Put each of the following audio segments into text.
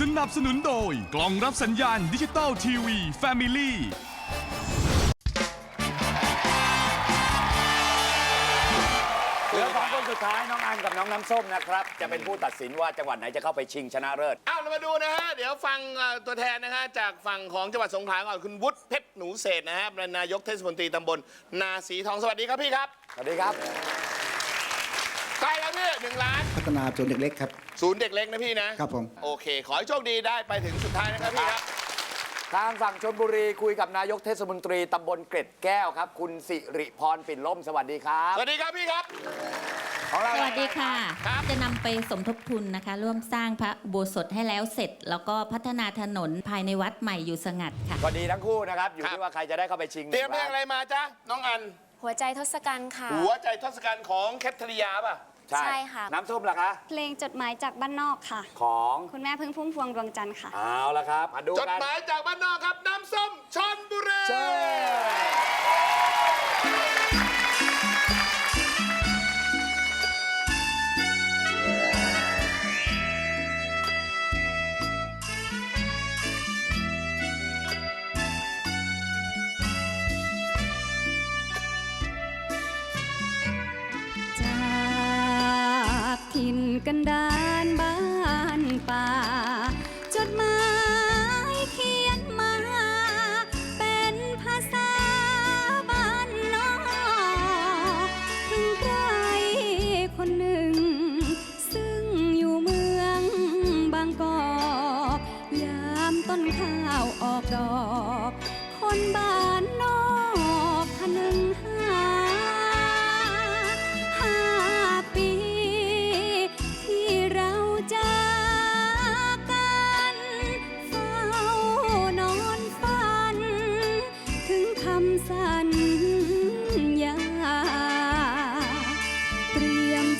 สนับสนุนโดย กล่องรับสัญญาณดิจิตอลทีวีแฟมิลี่ เหลือสองคนสุดท้ายน้องอันกับน้องน้ำส้มนะครับ จะเป็นผู้ตัดสินว่าจังหวัดไหนจะเข้าไปชิงชนะเลิศเอาเรามาดูนะฮะ เดี๋ยวฟังเอ่อตัวแทนนะฮะ จากฝั่งของจังหวัดสงขลาก่อนคุณวุฒิเพชรหนูเศรษฐ์นะฮะเป็นนายกเทศมนตรีตำบล นาสีทองสวัสดีครับพี่ครับ สวัสดีครับ ใกล้แล้วพี่หนึ่งล้าน พัฒนาส่วนเด็กเล็กครับ ศูนย์เด็กเล็กนะพี่นะ ครับผม โอเค ขอให้โชคดีได้ไปถึงสุดท้ายนะครับพี่ครับ ทางฝั่งชนบุรีคุยกับนายกเทศมนตรีตำบลเกร็ดแก้วครับ คุณสิริพรปิ่นล่มสวัสดีครับสวัสดีครับพี่ครับ ของเรา สวัสดีค่ะ ครับ จะนำไปสมทบทุนนะคะ ร่วมสร้างพระอุโบสถให้แล้วเสร็จ แล้วก็พัฒนาถนนภายในวัดใหม่อยู่สงัดค่ะ ก็ดีทั้งคู่นะครับ อยู่ที่ว่าใครจะได้เข้าไปชิงเตรียมเพลงอะไรมาจ๊ะน้องอัน หัวใจทศกัณฐ์ค่ะ หัวใจทศกัณฐ์ของแคทริยาป่ะ ใช่ใช่ค่ะ น้ำส้มล่ะคะเพลงจดหมายจากบ้านนอกค่ะ ของคุณแม่พึ่งพุ่มพวงดวงจันทร์ค่ะ เอาละครับมาดูจดกันหมายจากบ้านนอกครับ น้ำส้มชนบุรี กันดานบ้านป่า จดหมายเขียนมา เป็นภาษาบ้านนอกถึงใครคนหนึ่ง ซึ่งอยู่เมืองบางกอกยามต้นข้าวออกดอก คนบ้านนอกคนึงหาห้า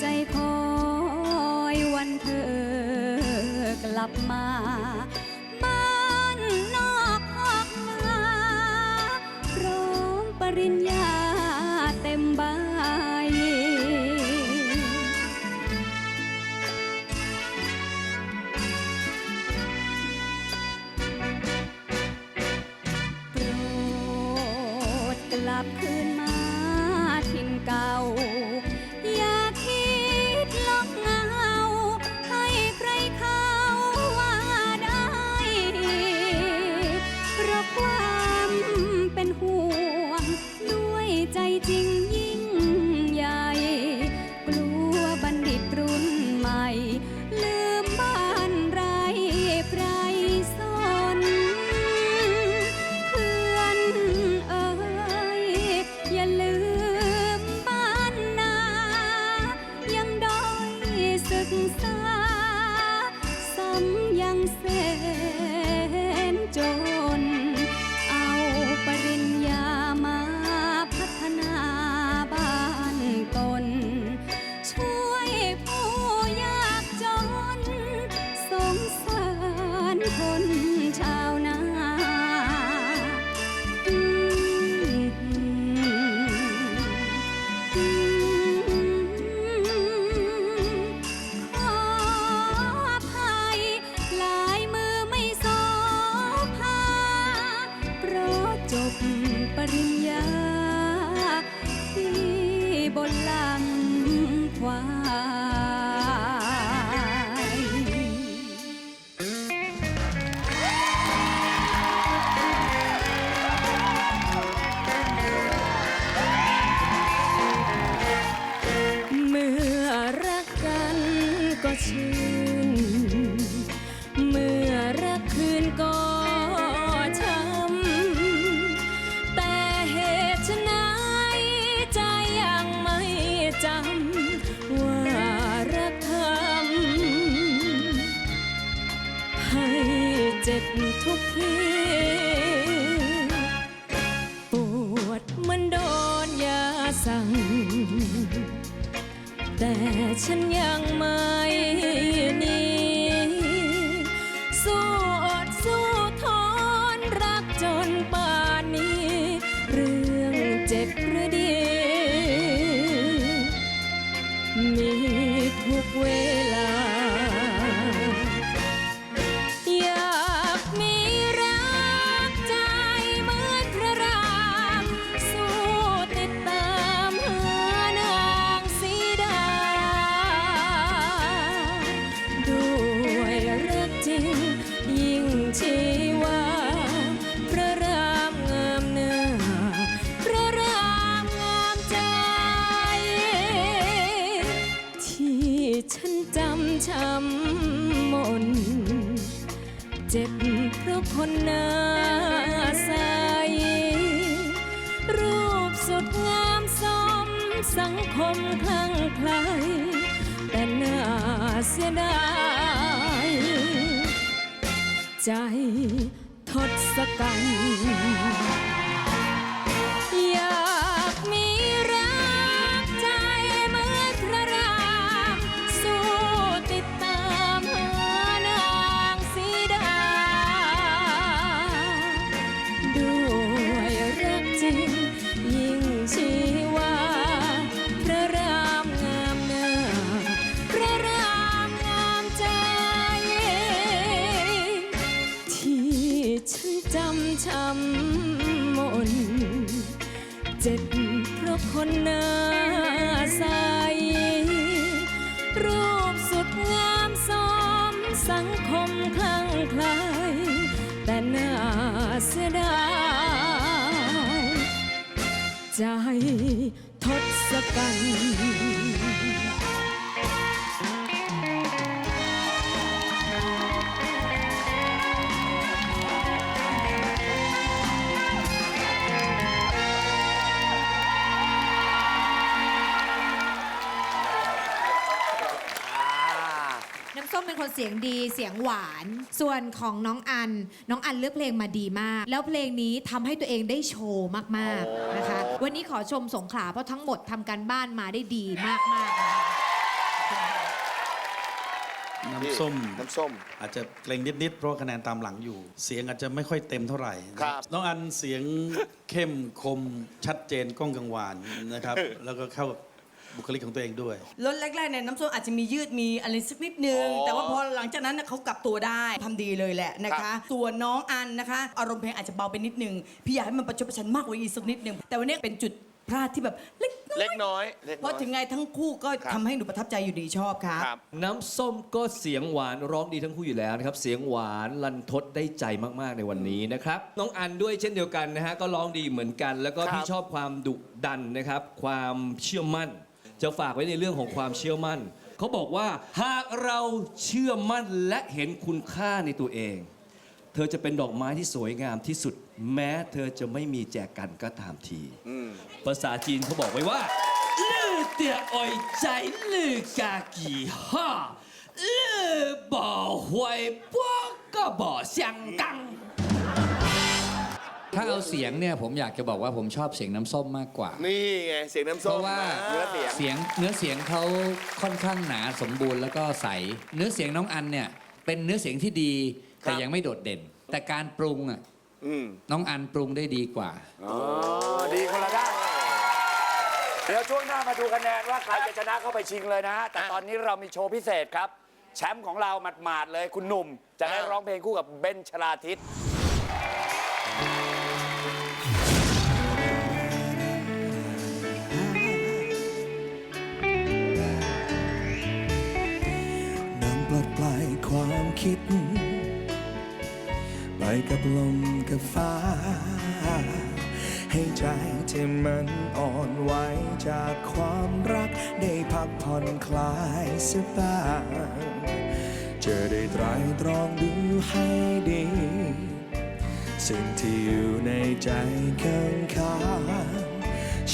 ใจคอยวันเธอกลับมา บ้านนอกออกนาพร้อมปริญญาเต็มใบโปรดกลับคืนมา เจ็บทุกที คนหน้าใส รูปสุดงามสมสังคมคลั่งไคล้แต่น่าเสียดายใจทศกัณฐ์ จ็บเพราะคนหน้าใส รูปสุดงามสมสังคมคลั่งไคล้แต่น่าเสียดายใจ ส้มเป็นคนเสียงดีเสียงหวาน ส่วนของน้องอัน น้องอันเลือกเพลงมาดีมาก แล้วเพลงนี้ทำให้ตัวเองได้โชว์มากๆนะคะ วันนี้ขอชมสงขลาเพราะทั้งหมดทำการบ้านมาได้ดีมากๆนะคะน้ำส้มน้ำส้ม อาจจะเกรงนิด ๆ เพราะคะแนนตามหลังอยู่ เสียงอาจจะไม่ค่อยเต็มเท่าไหร่ครับ น้องอันเสียงเข้มคมชัดเจนก้องกังวานนะครับ แล้วก็เข้ากับ บุคลิกของตัวเองด้วย รถแรกๆเนี่ยน้ำส้มอาจจะมียืดมีอะไรสักนิดนึง อ๋อแต่ว่าพอหลังจากนั้นน่ะเขากลับตัวได้ทำดีเลยแหละนะครัคะ บ ส่วนน้องอันนะคะ อารมณ์เพลงอาจจะเบาไปนิดนึง พี่อยากให้มันประชดประชันมากกว่าอีกสักนิดนึง แต่วันนี้เป็นจุดพลาดที่แบบเล็กน้อยเล็กน้อยเล็กเพน้อย ราะถึงไงทั้งคู่ก็ครับ ทำให้หนูประทับใจอยู่ดีชอบครับ ครับ น้ำส้มก็เสียงหวานร้องดีทั้งคู่อยู่แล้วนะครับ เสียงหวานลันทดได้ใจมากๆในวันนี้นะครับ น้องอันด้วยเช่นเดียวกันนะฮะก็ร้องดีเหมือนกัน แล้วก็ครับ พี่ชอบความดุดันนะครับ ความเชื่อมั่น จะฝากไว้ในเรื่องของความเชื่อมั่น เขาบอกว่าหากเราเชื่อมั่นและเห็นคุณค่าในตัวเอง เธอจะเป็นดอกไม้ที่สวยงามที่สุด แม้เธอจะไม่มีแจกันก็ตามที ภาษาจีนเขาบอกไว้ว่าลือเตี่ยอ่อยใจลือกากีฮ่าลือบ่หวยพวกก็บ่เสียงกัง ถ้าเอาเสียงเนี่ยผมอยากจะบอกว่าผมชอบเสียงน้ำส้มมากกว่า นี่ไงเสียงน้ำเพส้มราะว่าเนื้อเสียง เสียงเนื้อเสียงเขาค่อนข้างหนาสมบูรณ์แล้วก็ใส เนื้อเสียงน้องอันเนี่ยเป็นเนื้อเสียงที่ดีแต่ครับ ยังไม่โดดเด่น แต่การปรุงอะอืมน้องอันปรุงได้ดีกว่า อ๋อดีคนละด้านเดี๋ยวช่วงหน้ามาดูคะแนนว่าใครจะชนะเข้าไปชิงเลยนะฮะแต่ตอนนี้เรามีโชว์พิเศษครับ แชมป์ของเราหมาดๆเลยคุณหนุ่ม จะได้ร้องเพลงคู่กับเบนชลาทิศ คิด ไปกับลมกับฟ้า ให้ใจที่มันอ่อนไหวจากความรัก ได้พักผ่อนคลายสบางจะได้ไตรตรองดูให้ดี สิ่งที่อยู่ในใจข้างข้าง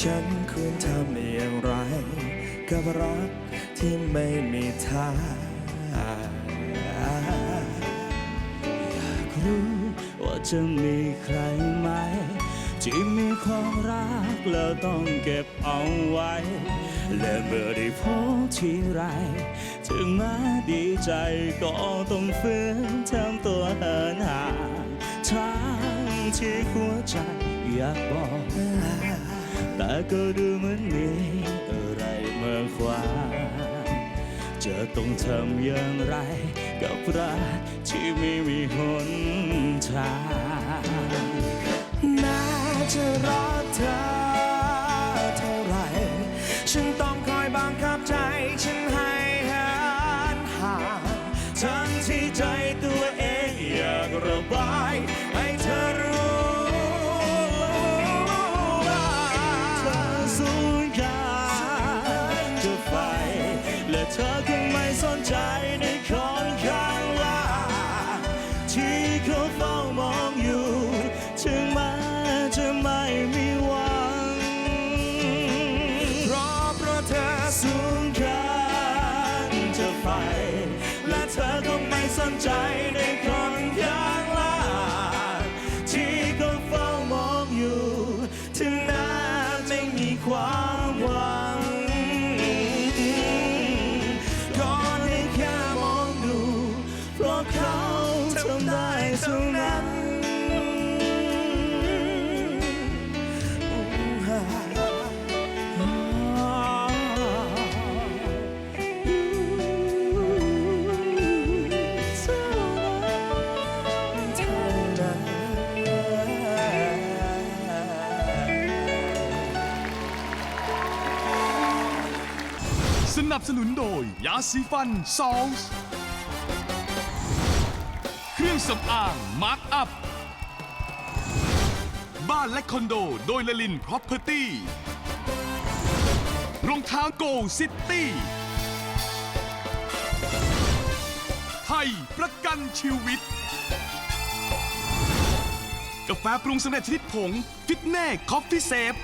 ฉันควรทำอย่างไร กับรักที่ไม่มีทาง รู้ว่าจะมีใครไหม ที่มีความรักแล้วต้องเก็บเอาไว้ และเมื่อได้พบทีไร ถึงม้ดีใจก็ต้องฝืนทำตัวเหินห่างทั้งที่หัวใจอยากบอกแต่ก็ดูเหมือนมีอะไรมาขวาง จะต้องทำอย่างไร กับรักที่ไม่มีหนทางแม้จะรักเธอ ม่มีความหวัง นับสนุนโดย ยาสีฟันซอลส์เครื่องสำอางมาร์คอัพ บ้านและคอนโดโดยละลินพ r o p e r t y รองเท้าโกซิตี้ไทยประกันชีวิต กาแฟปรุงสำเร็จชนิดผง ฟิตแน่คอฟฟี่เซฟ